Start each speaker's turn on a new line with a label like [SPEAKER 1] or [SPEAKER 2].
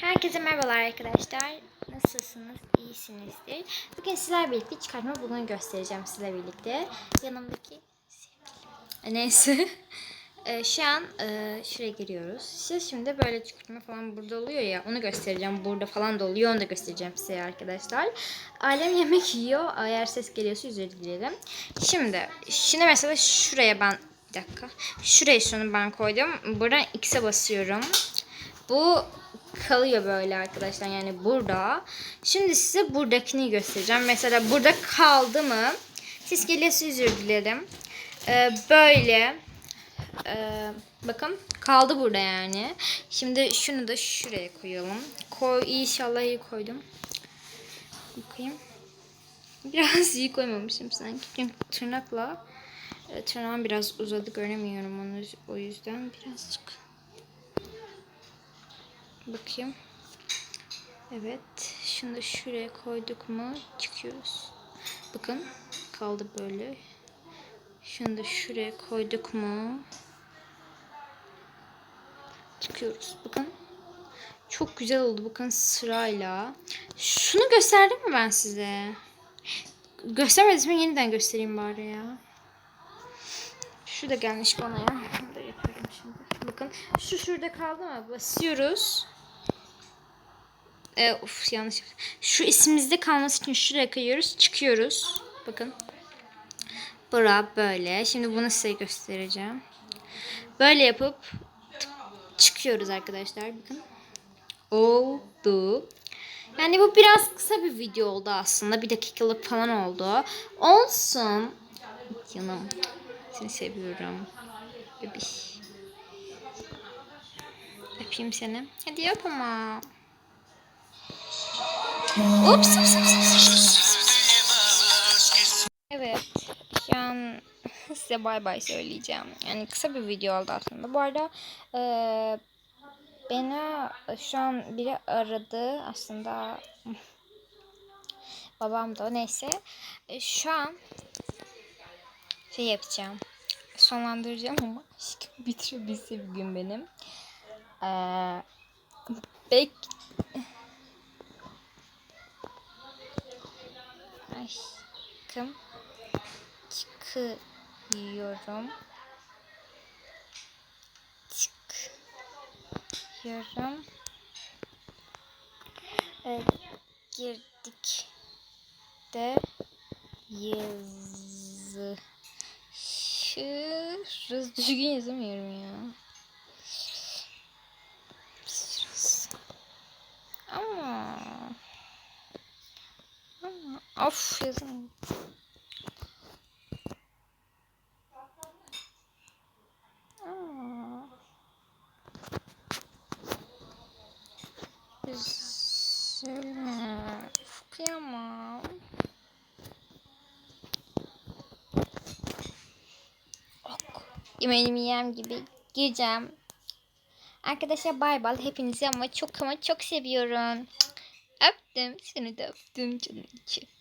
[SPEAKER 1] Herkese merhabalar arkadaşlar. Nasılsınız? İyisinizdir. Bugün sizler birlikte çıkartma bugün göstereceğim sizle birlikte. Yanımdaki sevgilim. Neyse. Ee, şu an e, şuraya giriyoruz. İşte şimdi böyle çıkartma falan burada oluyor ya onu göstereceğim. Burada falan da oluyor onu da göstereceğim size arkadaşlar. Ailem yemek yiyor. Eğer ses geliyorsa özür dilerim. Şimdi, şimdi mesela şuraya ben bir dakika. Şuraya şunu ben koydum. Buradan X'e basıyorum. Bu kalıyor böyle arkadaşlar yani burada. Şimdi size buradakini göstereceğim. Mesela burada kaldı mı? Siz geliyorsa özür dilerim. Ee, böyle. Ee, bakın kaldı burada yani. Şimdi şunu da şuraya koyalım. Koy inşallah iyi koydum. Bakayım. Biraz iyi koymamışım sanki. Çünkü tırnakla e, tırnağım biraz uzadı göremiyorum onu o yüzden birazcık Bakayım. Evet. Da şuraya koyduk mu çıkıyoruz. Bakın kaldı böyle. Da şuraya koyduk mu çıkıyoruz. Bakın. Çok güzel oldu. Bakın sırayla. Şunu gösterdim mi ben size? Göstermedim mi? Yeniden göstereyim bari ya. Şu da gelmiş bana ya. Şimdi. Bakın şu şurada kaldı mı? Basıyoruz. Ee, of yanlış. Şu isimizde kalması için şuraya kayıyoruz. Çıkıyoruz. Bakın. Bura böyle. Şimdi bunu size göstereceğim. Böyle yapıp çıkıyoruz arkadaşlar. Bakın. Oldu. Yani bu biraz kısa bir video oldu aslında. Bir dakikalık falan oldu. Olsun. Canım. Seni seviyorum. Bebiş. Öpeyim seni. Hadi yap ama. Ups, ups, ups, ups. Evet. An size bay bay söyleyeceğim. Yani kısa bir video oldu aslında. Bu arada eee beni şu an biri aradı. Aslında babam da neyse. E, Şu an şey yapacağım. Sonlandıracağım ama bitirebilse bir gün benim. Ee, bek aşkım çıkıyorum. Çıkıyorum. Ee, girdik de yazışırız. Düzgün yazamıyorum ya. Ama ama of yazamıyorum. Yemeğimi yiyem gibi gireceğim. Arkadaşlar bay bay. Hepinizi ama çok ama çok seviyorum. Öptüm. Seni de öptüm canım içi.